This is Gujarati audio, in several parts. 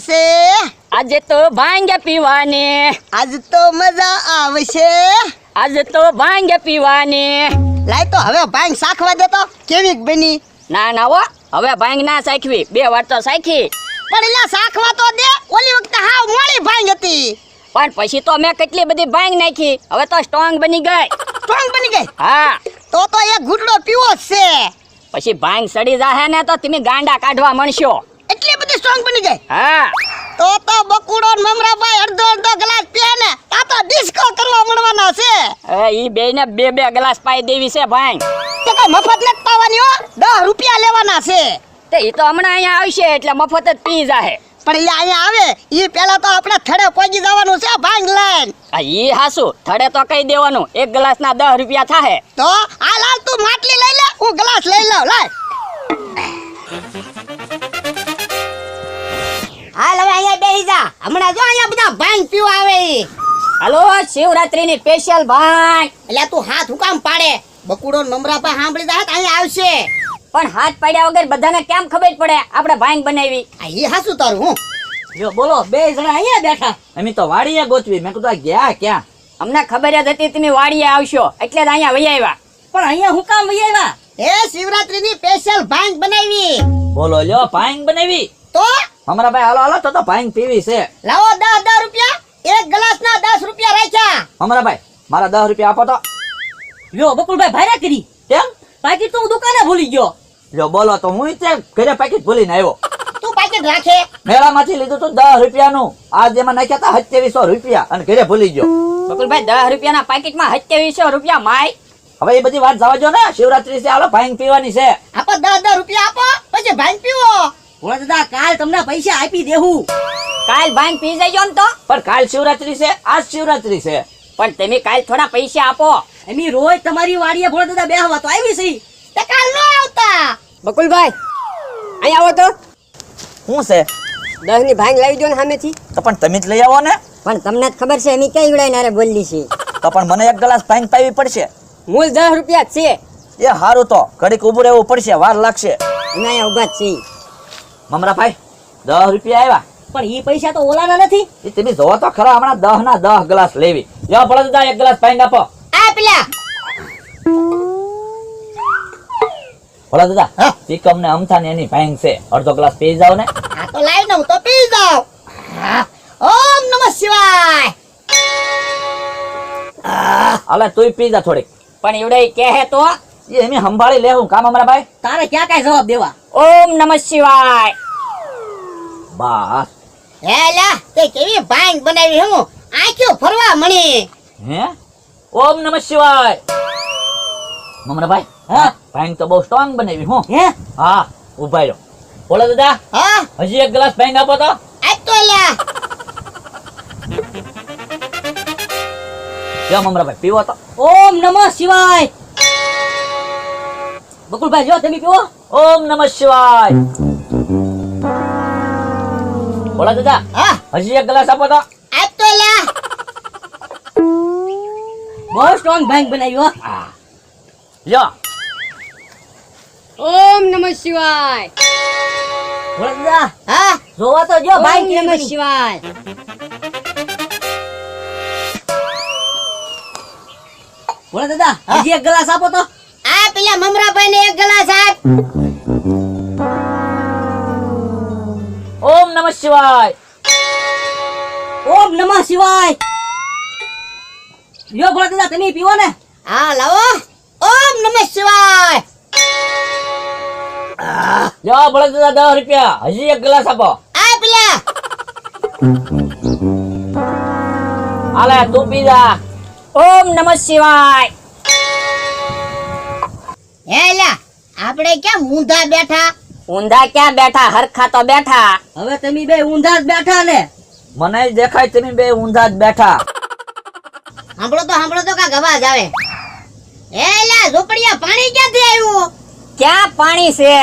છે આજે તો ભાંગ્યા પીવાની. આજ તો મજા આવશે. આજે તો ભાંગ્યા પીવાની. લાય તો હવે ભાંગ શાખવા દે તો. કેવી બની? ના ના હો હવે ભાંગ ના સાખવી બે વાર તો સાખી પણ એલા શાખવા તો દે. ઓલી વખતે હાવ મોળી ભાંગ હતી. પણ પછી તો મેં કેટલી બધી ભાંગ નાખી. હવે તો સ્ટ્રોંગ બની ગઈ. સ્ટ્રોંગ બની ગઈ? હા. તો તો એક ઘૂંટડો પીવો છે. પછી ભાંગ સડી જાહે ને તો તમે ગાંડા કાઢવા મળશો. એટલી બધી સ્ટ્રોંગ બની જાય. હા. તો તો બકુડો મમરા મમરાભાઈ અડધો અડધો ગ્લાસ પીએ ને તા તો ડિસ્કો કરવા મળવાના છે. એ ઈ બે ને બે બે ગ્લાસ પાઈ દેવી છે ભાઈ. તો કઈ મફત નથી પાવાની હો દસ રૂપિયા લેવાના છે. તે ઈ તો હમણાં અહીંયા આવશે એટલે મફત જ પી જાહે. પણ એ અહીંયા આવે એ પેલા તો આપણે થડે પહોંચી જવાનું છે ભાંગ લઈને. આ ઈ હાસુ થડે તો કહી દેવાનું એક ગ્લાસ ના દસ રૂપિયા થાય તો આ લાલ તું માટલી લઈ લે હું ગ્લાસ લઈ લઉં લાય. અહીંયા જા હમણાં જો અહીંયા બધા ભાંગ પીવા આવે હાલો શિવરાત્રી ની સ્પેશિયલ ભાંગ. એટલે તું હાથ હુકામ પાડે? બકુડો નમરા પા સાંભળી તો અહીંયા આવશે. પણ હાથ પાડ્યા વગર બધાને કેમ ખબર પડે? આપણે ભાંગ બનાવી. આ ઈ હાસું તારું હું? જો બોલો બે જણા અહીંયા બેઠા. અમે તો વાડીએ ગોતવી. મેં કીધું આ ગયા ક્યાં? અમને ખબર જ હતી તમે વાડીએ આવશો. એટલે જ અહીંયા વહી આવ્યા. પણ અહીંયા હું કામ વહી આવ્યા? એ શિવરાત્રીની સ્પેશિયલ ભાંગ બનાવી. બોલો લ્યો ભાંગ બનાવી. તો? અમારા ભાઈ હાલો હાલો તો તો ભાઈ પીવી છે. લાવો દસ દસ રૂપિયા. એક ગ્લાસ ના દસ રૂપિયા રાખ્યા. અમારા ભાઈ મારા દસ રૂપિયા આપો તો. લ્યો બકુલભાઈ ભાઈ કરી કેમ? પાકીટ તો હું દુકાને ભૂલી ગયો. લ્યો બોલો તો હું તે ઘરે પેકેટ ભૂલીને આવ્યો. તું પાકીટ રાખે. મેળામાંથી લીધું તું દસ રૂપિયાનું. આજ એમાં નાખ્યા હતા સત્યાવીસો રૂપિયા અને ઘરે ભૂલી ગયો. બકુલભાઈ દસ રૂપિયાના પાકીટમાં સત્યાવીસો રૂપિયા માય. હવે એ બધી વાત જવા જો ને. શિવરાત્રી છે હાલો ભાંગ પીવાની છે. આપો દસ દસ રૂપિયા આપો પછી ભાંગ પીવો. ભોળા દાદા કાલ તમને પૈસા આપી દેવું કાલ ભાંગ પી જજો ને તો. પણ કાલ શિવરાત્રી છે આજ શિવરાત્રી છે. પણ તમે કાલ થોડા પૈસા આપો. એમી રોજ તમારી વાડીએ ભોળા દાદા બેહવા તો આવી છે. તે કાલ નો આવતા. બકુલભાઈ અહીં આવો તો. શું છે? દસની ભાંગ લાવી દો ને સામેથી. તો પણ તમે જ લઈ આવો ને. પણ તમને જ ખબર છે એની કઈ ઉડાઈને હારે બોલી છે. તો પણ મને એક ગ્લાસ ભાંગ પાવી પડશે. મૂળ દસ રૂપિયા છે. એ હારું તો ઘડીક ઊભું રહેવું પડશે વાર લાગશે. એના અહીંયા ઊભા જ છે મમરા ભાઈ દસ રૂપિયા આવ્યા પણ એ પૈસા તો ઓલાના નથી. એ તમે જોવો તો ખરા હમણાં દહ ના દહ ગ્લાસ લેવી. લ્યો પડે દાદા એક ગ્લાસ પાણી આપો આ પેલા. ભોળા દાદા હા? ચીકમ ને અમથા ને એની ભાંગ છે. અડધો ગ્લાસ પી જાવ ને. આ તો લાવી દઉં તો પી જાવ. ઓમ નમઃ શિવાય. હાલે તુંય પી જા થોડીક. પણ એવડે કહે તો એ એમ સંભાળી લેવું કામ અમારા ભાઈ? તારે ક્યાં કાંઈ જવાબ દેવા? ઓમ નમઃ શિવાય. બસ હે લા તે કેવી ભાંગ બનાવી હું આંખ્યો ફરવા મળી. હે? ઓમ નમઃ શિવાય. મમરા ભાઈ હા. ભાંગ તો બહુ સ્ટ્રોંગ બનાવી હું. હે? હા ઊભા રહ્યો બોલો દાદા હા? હજી એક ગ્લાસ ભાંગ આપો તો. આજ તો લ્યા. લ્યો મમરા ભાઈ પીવો તો. ઓમ નમઃ શિવાય. બકુલભાઈ જો તમે પીવો. ઓમ નમઃ શિવાય. બોલા દાદા હા. હજી એક ગ્લાસ આપો તો. આજ તો લ્યા. બહુ સ્ટ્રોંગ ભાંગ બનાવ્યો હા. લ્યો. ઓમ નમઃ શિવાય. બોલા દાદા હા. જોવા તો જો ભાંગ નમઃ શિવાય. બોલા દાદા હજી એક ગ્લાસ આપો તો. આ પેલા મમરાભાઈ ને એક ગ્લાસ આપ. ઓમ નમઃ શિવાય. ઓમ નમઃ શિવાય. લ્યો ભોળા દાદા તમે પીવો ને. હા લાવો. ઓમ નમઃ શિવાય. લ્યો ભોળા દાદા દસ રૂપિયા. હજી એક ગ્લાસ આપો. આ પેલા. હાલે તું પી જા. ઓમ નમઃ શિવાય. હે લ્યા આપણે ક્યાં ઊંધા બેઠા? ઊંધા ક્યાં બેઠા? હરખા તો બેઠા. હવે તમે બે ઊંધા જ બેઠા ને. મને દેખાય તમે બે ઊંધા જ બેઠા. સાંભળો તો સાંભળો તો કાંઈક અવાજ આવે. હે લ્યા ઝોપડિયા પાણી ક્યાંથી આવ્યું? ક્યાં પાણી છે?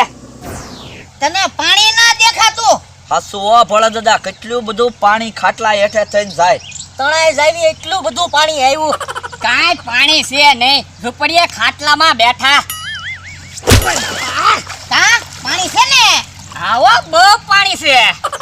તને પાણી ના દેખાતું? હસવો ભોળા દાદા કેટલું બધું પાણી ખાટલા હેઠે થઈને જાય. તણાઈ જાવી એટલું બધું પાણી આવ્યું. કાંઈ પાણી છે નહીં. ઝૂંપડીએ ખાટલામાં બેઠા. કા પાણી છે ને? આવો બહુ પાણી છે.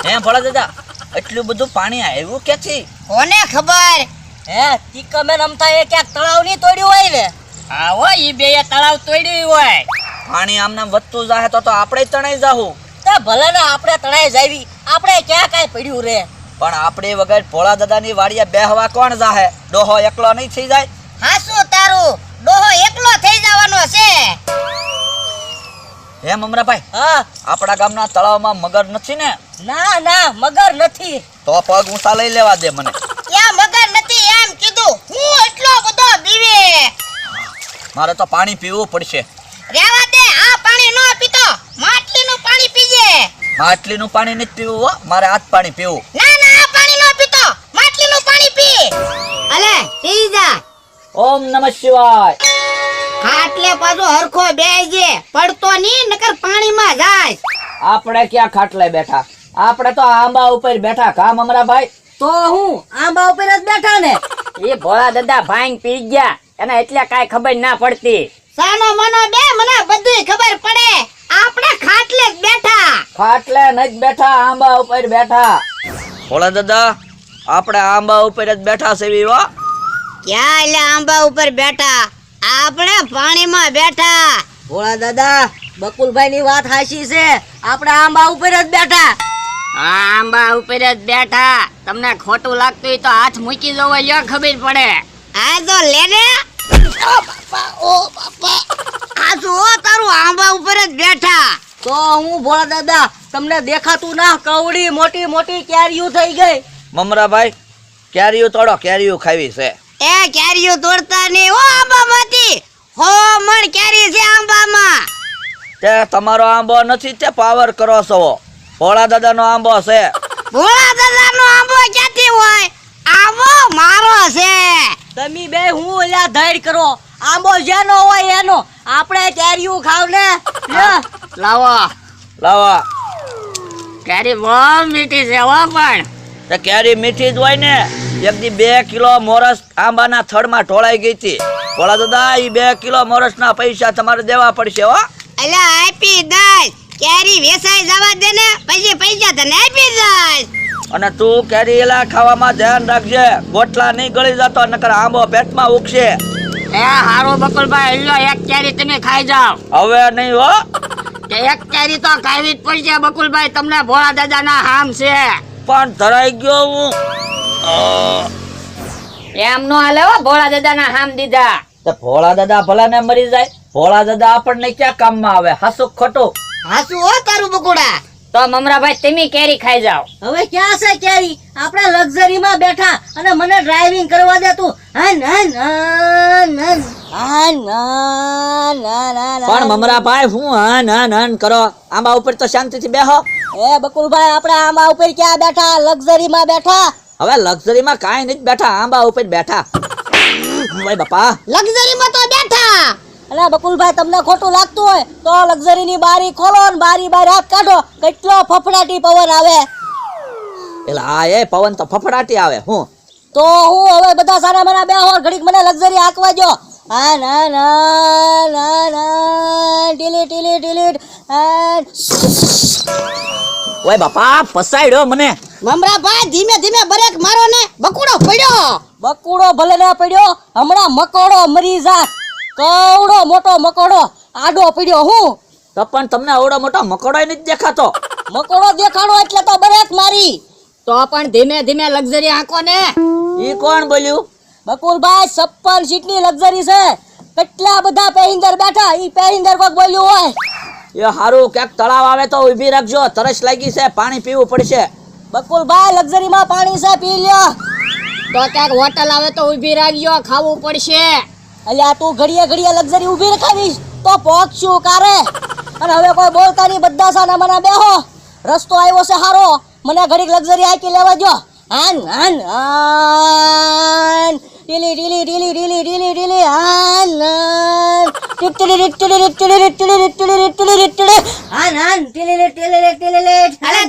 હે ભોળા દાદા એટલું બધું પાણી આવ્યું ક્યાંથી? કોને ખબર? હે ટીકમેન અમથા એ ક્યાંક તળાવ નહીં તોડ્યું હોય ને? આવો ઈ બે તળાવ તોડ્યું હોય. પાણી આમને વધતું જાહે તો તો આપણે તણાઈ જાહું. તે ભલે ને આપણે તણાઈ જાવી આપણે ક્યાં કાંઈ પડ્યું રે? પણ આપણે વગર ભોળા દાદાની વાડીએ બેહવા કોણ જાહે? ડોહો એકલો નહીં થઈ જાય? હાસુ તારું? ડોહો એકલો થઈ જવાનો છે. હે મમરાભાઈ? હા. આપણા ગામના તળાવમાં મગર નથી ને? ના ના મગર નથી. તો પગ ઊંચા લઈ લેવા દે મને. ત્યાં મગર નથી એમ કીધું? હું એટલો બધો બીવે મારે તો પાણી પીવું પડશે. રેવા દે આ પાણી નો પીતો. માટલીનું પાણી પીજે. માટલીનું પાણી નથી પીવું હો. મારે આજ પાણી પીવું. ના ના આ પાણી નો પીતો. માટલીનું પાણી પી. અલે પી જા. ઓમ નમઃ શિવાય. ખાટલે પાછો હરખો બેજે પડતો ની નકર પાણીમાં જાય. આપણે ક્યાં ખાટલે બેઠા? આપણે તો આંબા ઉપર બેઠા કા મમરાભાઈ તો હું આંબા ઉપર જ બેઠા ને? એ ભોળા દાદા ભાંગ પી ગયા. એને એટલે કાંઈ ખબર ના પડતી. સાનો મનો બે મને બધી ખબર પડે. આપણે ખાટલે જ બેઠા. ખાટલે નથી બેઠા આંબા ઉપર બેઠા. ભોળા દાદા આપણે આંબા ઉપર જ બેઠા સેવી હો ક્યાં એટલે આંબા ઉપર બેઠા? આપણે પાણીમાં બેઠા. ભોળા દાદા બકુલભાઈ ની વાત હાચી છે. આપણે આંબા ઉપર જ બેઠા. આંબા ઉપર જ બેઠા. તમને ખોટું લાગતું હોય તો હાથ મૂકી દો યો ખબર પડે. આ તો લેને. ઓ બાપા ઓ બાપા. આ જો તારું આંબા ઉપર જ બેઠા. તો હું ભોળા દાદા તમને દેખાતું ના કવડી મોટી મોટી કેરીઓ થઈ ગઈ. મમરાભાઈ કેરીયું તોડો કેરીઓ ખાવી છે. એ કેરીઓ તોડતા નહીં ઓ હો મણ કેરી છે આંબામાં? તે તમારો આંબો નથી તે પાવર કરો છો. ભોળા દાદાનો આંબો છે. ભોળા દાદાનો આંબો ક્યાંથી હોય? આંબો મારો છે. તમે બે હું ઓલા ધૈર્ય કરો? આંબો જેનો હોય એનો. આપણે કેરીયું ખાવ ને. લે. લાવો. લાવા. કેરી બહુ મીઠી છે હો પણ. તે કેરી મીઠી જ હોય ને. એક બે કિલો મોરસ આંબાના થડમાં ઢોળાઈ ગઈ હતી. ભોળા દાદા ઈ બે કિલો મોરસના પૈસા તમારે દેવા પડશે હો. અલા આપી દઈશ. કેરી વેસાઈ જવા દે ને પછી પૈસા તને આપી દઈશ. અને તું કેરી એલા ખાવામાં ધ્યાન રાખજે. ગોટલા નહીં ગળી જતો નકર આંબો પેટમાં ઉગશે. એ હારો બકુલભાઈ લ્યો એક કેરી તમે ખાઈ જાવ હવે નહીં હો. એક કેરી તો ખાવી જ પડશે બકુલભાઈ તમને ભોળા દાદાના હામ છે. પણ ધરાઈ ગયો હું. એમ નો હાલે હો ભોળા દાદાના હામ દીધા. તો ભોળા દાદા ભલા ને મરી જાય. ભોળા દાદા આપણને ક્યાં કામમાં આવે? હાસુ ખોટું? હાસુ હો તારું બકુડા તો મમરાભાઈ તમે કેરી ખાઈ જાઓ. હવે ક્યાં છે કેરી? આપણે લક્ઝરી માં બેઠા અને મને ડ્રાઇવિંગ કરવા દે તું. હન હન હન હન પણ મમરાભાઈ હું હન હન હન કરો. આંબા ઉપર તો શાંતિથી બેહો. એ બકુલભાઈ આપણે આંબા ઉપર ક્યાં બેઠા? લક્ઝરી માં બેઠા? હવે લક્ઝરીમાં કાંઈ નહીં બેઠા આંબા ઉપર બેઠા. ભાઈ બાપા. લક્ઝરીમાં તો બેઠા. અલા બકુલભાઈ તમને ખોટું લાગતું હોય તો લક્ઝરીની બારી ખોલો ને બારી બહાર હાથ કાઢો. કેટલો ફફડાટી પવન આવે. એટલે હા એ પવન તો ફફડાટી આવે હું? તો હું હવે બધા સારા મારા બે હોર ઘડીક મને લક્ઝરી આંકવા જો હા ના ના ના ના ડિલીટ ડિલીટ ડિલીટ ઓય બાપા ફસાઈડો મને. મમરા ભાઈ ધીમે ધીમે બ્રેક મારો ને બકુડો પડ્યો. બકુડો ભલે ના પડ્યો હમણાં મકોડો મરી જાત. કવડો મોટો મકોડો આડો પડ્યો હું. તો પણ તમને આવડો મોટો મકોડો નથી દેખાતો. મકોડો દેખાડો એટલે તો બ્રેક મારી. તો પણ ધીમે ધીમે લક્ઝરી આંકો ને. ઈ કોણ બોલ્યું? બકુલભાઈ છપ્પન સીટની લક્ઝરી છે. કેટલા બધા પેસેન્જર બેઠા ઈ પેસેન્જર કોક બોલ્યું હોય. એ હારું ક્યાંક તળાવ આવે તો ઊભી રાખજો. તરસ લાગી છે પાણી પીવું પડશે. બકુલભાઈ લક્ઝરીમાં પાણી છે પી લ્યો. તો ક્યાંક હોટલ આવે તો ઊભી રાખજો ખાવું પડશે. અલ્યા તું ઘડીએ ઘડીએ લક્ઝરી ઊભી રખાવીશ તો પહોંચશું કારે. અને હવે કોઈ બોલતા નહીં બધા સાના મને બેહો. રસ્તો આવ્યો છે હારો. મને ઘડીક લક્ઝરી આકી લેવા જો હાન હાન હાન. ટીલી ટીલી ટીલી ટીલી ટીલી ટીલી હાન હાન.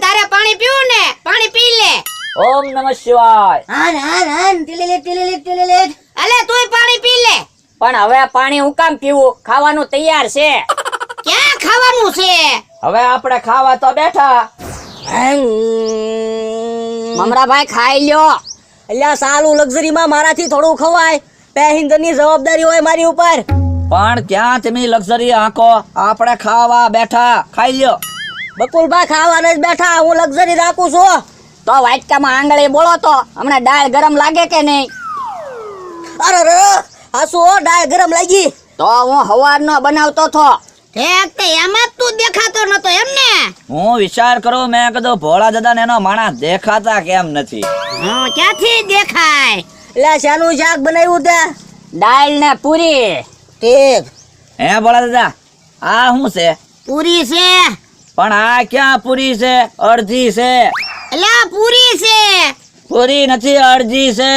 તારે પાણી પીવું ને? પાણી પી લે. ઓમ નમઃ શિવાય. હાન હાન હાન ટીલી ટીલી ટીલી અલે તુંય પાણી પી લે. પણ હવે પાણી હું કામ પીવું? ખાવાનું તૈયાર છે. ક્યાં ખાવાનું છે? હવે આપણે ખાવા તો બેઠા. મમરાભાઈ ખાઈ લ્યો. અલ્યા સાલું લક્ઝરીમાં મારાથી થોડું ખવાય. પેહિન્દરની જવાબદારી હોય મારી ઉપર. પણ ક્યાં તમે લક્ઝરી આંકો? આપણે ખાવા બેઠા. ખાઈ લ્યો. બકુલભાઈ ખાવાને જ બેઠા. હું લક્ઝરી રાખું છું. તો વાટકામાં આંગળી બોલો તો. હમણાં દાળ ગરમ લાગે કે નહીં? અરે રે હાસુ હો? દાળ ગરમ લાગી. તો હું હવારનો બનાવતો થો ઠેક તે એમાં જ તું દેખાતો નતો એમ ને હું વિચાર કરું મેં કીધું ભોળા દાદા ને એનો માણસ દેખાતા કેમ નથી? હા ક્યાંથી દેખાય? એટલે શાનું શાક બનાવ્યું તે. દાળ ને પૂરી. ઠીક. હે બોલા દાદા આ શું છે? પૂરી છે. પણ આ ક્યાં પૂરી છે? અડધી છે. એટલે પૂરી છે. પૂરી નથી અડધી છે.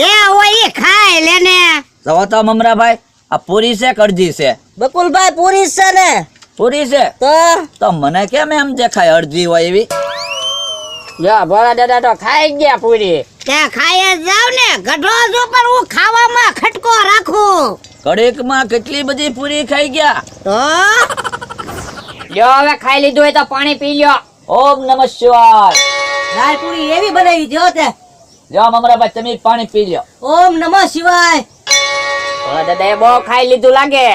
એ હોય એ ખાય લેને જવો તો મમરાભાઈ આ પૂરી છે કે અડધી છે? બકુલભાઈ પૂરી છે ને. પૂરી છે? તો? તો મને કેમ એમ દેખાય અડધી હોય એવી? યા ભોળા દાદા તો ખાઈ ગયા પૂરી. ત્યાં ખાઈ જાવ ને. ગઢો જો પણ હું ખાવામાં ખટકો રાખું. કડેકમાં કેટલી બધી પૂરી ખાઈ ગયા? જો લ્યો હવે ખાઈ લીધું હોય તો પાણી પી લ્યો. ઓમ નમઃ શિવાય. દાળ પૂરી એવી બનાવી જો તે. લ્યો મમરાભાઈ તમે પાણી પી લ્યો. ઓમ નમઃ શિવાય. ભોળા દાદા બહુ ખાઈ લીધું લાગે.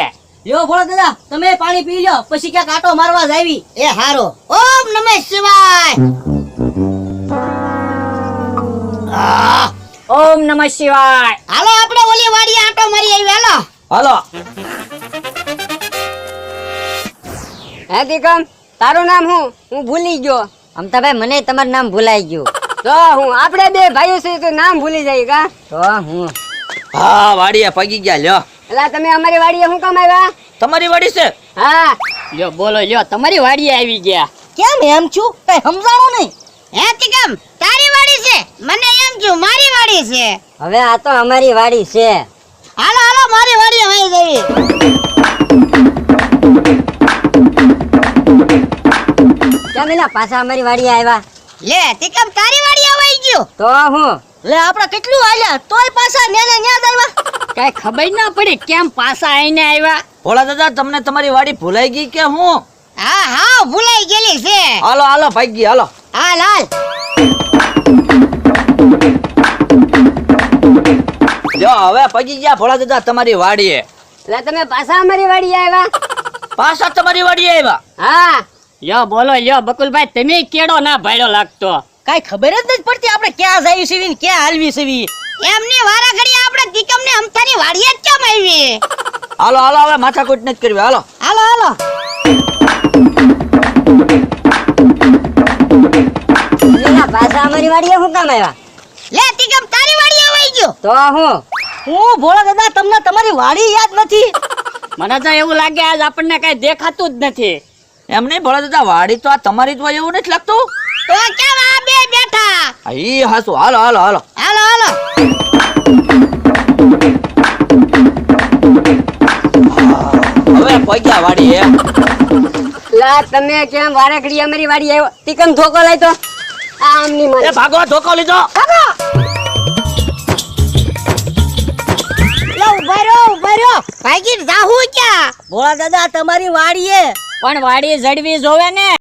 લ્યો ભોળા દાદા તમે પાણી પી લ્યો. પછી ક્યાંક આટો મારવા જ આવી. એ હારો. ઓમ નમઃ શિવાય. ઓમ નમઃ શિવાય. હાલો આપણે ઓલી વાડી આટો મારી આવી હાલો. હાલો. હે દીકમ તારું નામ હું હું ભૂલી ગયો. આમ તો ભાઈ મને તમારું નામ ભૂલાઈ ગયું. તો હું આપણે બે ભાઈઓ છે તો નામ ભૂલી જાય કા? તો હું. હા વાડીએ પગી ગયા લ્યો. એટલે તમે અમારી વાડીએ શું કામ આવ્યા? તમારી વાડી છે? હા. લ્યો બોલો લ્યો તમારી વાડીએ આવી ગયા. કેમ એમ છું? કઈ સમજાણું નહીં. હે તિકમ તારી વાડી છે? મને એમ છું મારી વાડી છે. હવે આ તો અમારી વાડી છે. હાલો મારી વાડી વહી જવી કેમ એલા પાછા અમારી વાડી આવ્યા? લે તિકમ તારી વાડી આવી ગયું? તો હું? લે આપણે કેટલું હાલ્યા તોય પાછા ન્યાને ન્યા જ આવ્યા. કઈ ખબર ના પડી કેમ પાછા આઈને આવ્યા? ભોળા દાદા તમને તમારી વાડી ભૂલાઈ ગઈ કે હું? હા હા ભૂલાઈ ગયેલી છે. હાલો હાલો ભાગી હાલો. હાલ હાલ. લ્યો હવે પગી ગયા ભોળા દાદા તમારી વાડીએ. એટલે તમે પાછા અમારી વાડીએ આવ્યા? પાછા તમારી વાડીએ આવ્યા? હા. યો બોલો યો બકુલભાઈ તમે કેડો ના ભાડ્યો લાગતો? કઈ ખબર જ નથી પડતી આપણે ક્યાં જઈ સીવી ને ક્યાં હાલવી સીવી એમની વારા ઘડી આપણે દીકમ ને અમથાની વાડીએ જ કેમ આવી હાલો હાલો હવે માથાકૂટ નથી કરવી હાલો. હાલો હાલો. પાછા અમારી વાડીએ શું કામ આવ્યા? લે તીકમ તારી વાડીએ આવી ગયો? તો હું? હું ભોળા દાદા તમને તમારી વાડી યાદ નથી? મને તો એવું લાગે આજ આપણને કઈ દેખાતું જ નથી. એમ નહીં ભોળા દાદા વાડી તો આ તમારી જ હોય એવું નથી લાગતું? તો કેમ આ બે બેઠા? ઈ હાસુ હાલો હાલો હાલો. હાલો હાલો. હવે પગ્યા વાડીએ લા તમે કેમ વારે ઘડી અમારી વાડી આવ્યો? તીકમ ધોકો લઈ તો આમની મારે. ભાગો ધોકો લીધો. લે ઊભા રહ્યો ભાગી જાહુ ક્યાં? ભોળા દાદા તમારી વાડીએ. પણ વાડી જડવી જોવે ને.